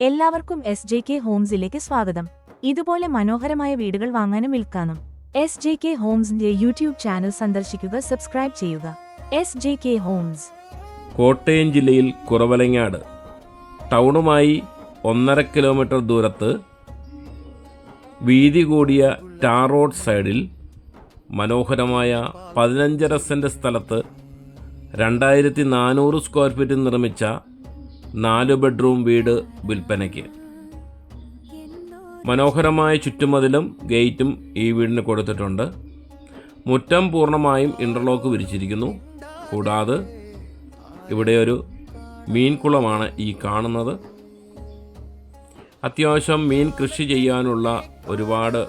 എല്ലാവർക്കും S J K ഹോംസിലേക്ക് സ്വാഗതം. ഇതുപോലെ മനോഹരമായ വീടുകൾ വാങ്ങാനും വിൽക്കാനും എസ് ജെ കെ ഹോംസിന്റെ യൂട്യൂബ് ചാനൽ സന്ദർശിക്കുക സബ്സ്ക്രൈബ് ചെയ്യുക. S J K homes Kottayam ജില്ലയിൽ കുറവലങ്ങാട്. ടൗണുമായി ഒന്നര കിലോമീറ്റർ ദൂരത്ത് വീതി കൂടിയ ടാർ റോഡ് സൈഡിൽ മനോഹരമായ പതിനഞ്ചര സെന്റ് സ്ഥലത്ത് രണ്ടായിരത്തി നാനൂറ് സ്ക്വയർ ഫീറ്റ് നിർമ്മിച്ച നാല് ബെഡ്റൂം വീട് വിൽപ്പനയ്ക്ക്. മനോഹരമായ ചുറ്റുമതിലും ഗേറ്റും ഈ വീടിന് കൊടുത്തിട്ടുണ്ട്. മുറ്റം പൂർണമായും ഇന്റർലോക്ക് വിരിച്ചിരിക്കുന്നു. കൂടാതെ ഇവിടെ ഒരു മീൻകുളമാണ് ഈ കാണുന്നത്. അത്യാവശ്യം മീൻ കൃഷി ചെയ്യാനുള്ള ഒരുപാട്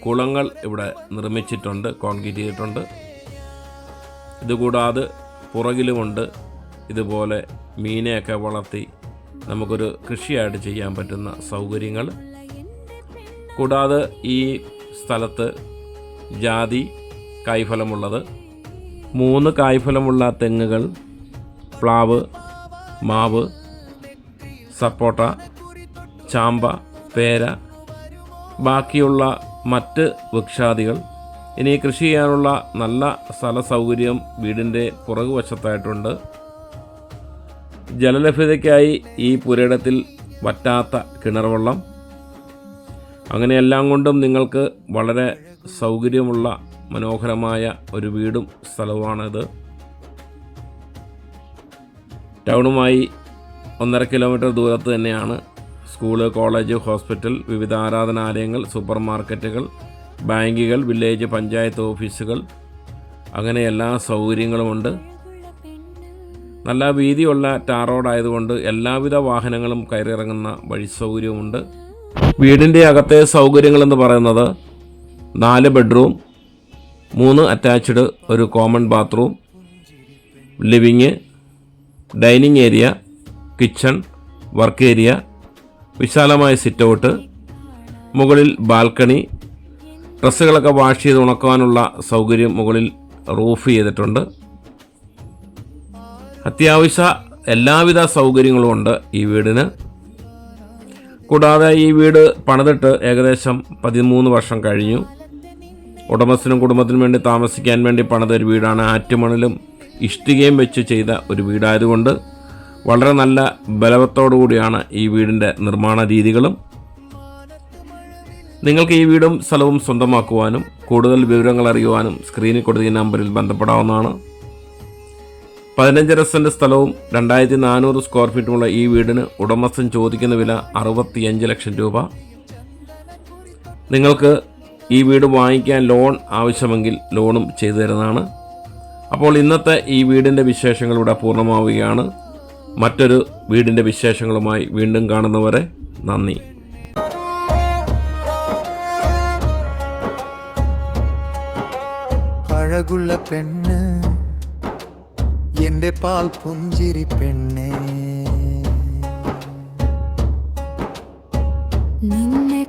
കുളങ്ങൾ ഇവിടെ നിർമ്മിച്ചിട്ടുണ്ട് കോൺക്രീറ്റ് ചെയ്തിട്ടുണ്ട്. ഇതുകൂടാതെ പുറകിലുമുണ്ട് ഇതുപോലെ മീനെയൊക്കെ വളർത്തി നമുക്കൊരു കൃഷിയായിട്ട് ചെയ്യാൻ പറ്റുന്ന സൗകര്യങ്ങൾ. കൂടാതെ ഈ സ്ഥലത്ത് ജാതി കായ്ഫലമുള്ളത് മൂന്ന് കായ്ഫലമുള്ള തെങ്ങുകൾ പ്ലാവ് മാവ് സപ്പോട്ട ചാമ്പ പേര ബാക്കിയുള്ള മറ്റ് വൃക്ഷാദികൾ. ഇനി കൃഷി ചെയ്യാനുള്ള നല്ല സ്ഥല സൗകര്യം വീടിന്റെ പുറകുവശത്തായിട്ടുണ്ട്. ജലലഭ്യതയ്ക്കായി ഈ പുരയിടത്തിൽ വറ്റാത്ത കിണർവെള്ളം. അങ്ങനെ എല്ലാം കൊണ്ടും നിങ്ങൾക്ക് വളരെ സൗകര്യമുള്ള മനോഹരമായ ഒരു വീടും സ്ഥലവുമാണിത്. ടൗണുമായി ഒന്നര കിലോമീറ്റർ ദൂരത്ത് തന്നെയാണ് സ്കൂൾ കോളേജ് ഹോസ്പിറ്റൽ വിവിധ ആരാധനാലയങ്ങൾ സൂപ്പർ മാർക്കറ്റുകൾ ബാങ്കുകൾ വില്ലേജ് പഞ്ചായത്ത് ഓഫീസുകൾ. അങ്ങനെ എല്ലാ സൗകര്യങ്ങളുമുണ്ട്. നല്ല വീതിയുള്ള ടാർ റോഡായതുകൊണ്ട് എല്ലാവിധ വാഹനങ്ങളും കയറിയിറങ്ങുന്ന വഴി സൗകര്യവുമുണ്ട്. വീടിന്റെ അകത്തെ സൗകര്യങ്ങളെന്ന് പറയുന്നത് നാല് ബെഡ്റൂം മൂന്ന് അറ്റാച്ച്ഡ് ഒരു common bathroom living dining area kitchen work area വിശാലമായ സിറ്റൗട്ട് മുകളിൽ ബാൽക്കണി ഡ്രസ്സുകളൊക്കെ വാഷ് ചെയ്ത് ഉണക്കാനുള്ള സൗകര്യം മുകളിൽ റൂഫ് ചെയ്തിട്ടുണ്ട്. അത്യാവശ്യ എല്ലാവിധ സൗകര്യങ്ങളും ഉണ്ട് ഈ വീടിന്. കൂടാതെ ഈ വീട് പണിതിട്ട് ഏകദേശം പതിമൂന്ന് വർഷം കഴിഞ്ഞു. ഉടമസ്ഥനും കുടുംബത്തിനും വേണ്ടി താമസിക്കാൻ വേണ്ടി പണിത ഒരു വീടാണ് ആറ്റുമണലും ഇഷ്ടികയും വെച്ച് ചെയ്ത ഒരു വീടായതുകൊണ്ട് വളരെ നല്ല ബലവത്തോടു കൂടിയാണ് ഈ വീടിന്റെ നിർമ്മാണ രീതികളും. നിങ്ങൾക്ക് ഈ വീടും സ്ഥലവും സ്വന്തമാക്കുവാനും കൂടുതൽ വിവരങ്ങൾ അറിയുവാനും സ്ക്രീനിൽ കൊടുത്ത നമ്പറിൽ ബന്ധപ്പെടാവുന്നതാണ്. പതിനഞ്ചര സെന്റ് സ്ഥലവും രണ്ടായിരത്തി നാനൂറ് സ്ക്വയർ ഫീറ്റുമുള്ള ഈ വീടിന് ഉടമസ്ഥൻ ചോദിക്കുന്ന വില അറുപത്തിയഞ്ച് ലക്ഷം രൂപ. നിങ്ങൾക്ക് ഈ വീട് വാങ്ങിക്കാൻ ലോൺ ആവശ്യമെങ്കിൽ ലോണും ചെയ്തു തരുന്നതാണ്. അപ്പോൾ ഇന്നത്തെ ഈ വീടിന്റെ വിശേഷങ്ങൾ ഇവിടെ പൂർണമാവുകയാണ്. മറ്റൊരു വീടിന്റെ വിശേഷങ്ങളുമായി വീണ്ടും കാണുന്നവരെ നന്ദി. അഴകുള്ള പെണ്ണ് എന്റെ പാൽ പുഞ്ചിരി പെണ്ണേ. നിന്നെ